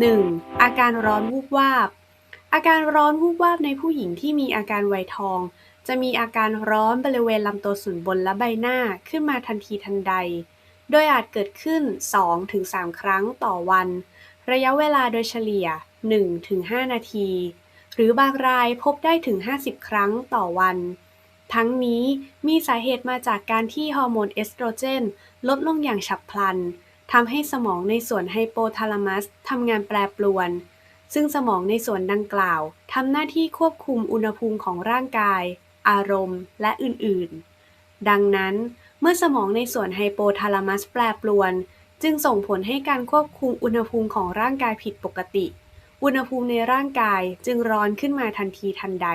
1. อาการร้อนวูบวาบ อาการร้อนวูบวาบในผู้หญิงที่มีอาการไวทอง จะมีอาการร้อนบริเวณลำตัวส่วนบนและใบหน้าขึ้นมาทันทีทันใด โดยอาจเกิดขึ้น 2-3 ครั้งต่อวัน ระยะเวลาโดยเฉลี่ย 1-5 นาที หรือบางรายพบได้ถึง 50 ครั้งต่อวัน ทั้งนี้มีสาเหตุมาจากการที่ฮอร์โมนเอสโตรเจน ลดลงอย่างฉับพลัน ทำให้สมองในส่วนไฮโปทาลามัสทำงานแปรปรวน ซึ่งสมองในส่วนดังกล่าวทำหน้าที่ควบคุมอุณหภูมิของร่างกาย อารมณ์ และอื่นๆ ดังนั้น เมื่อสมองในส่วนไฮโปทาลามัสแปรปรวน จึงส่งผลให้การควบคุมอุณหภูมิของร่างกายผิดปกติ อุณหภูมิในร่างกายจึงร้อนขึ้นมาทันทีทันใด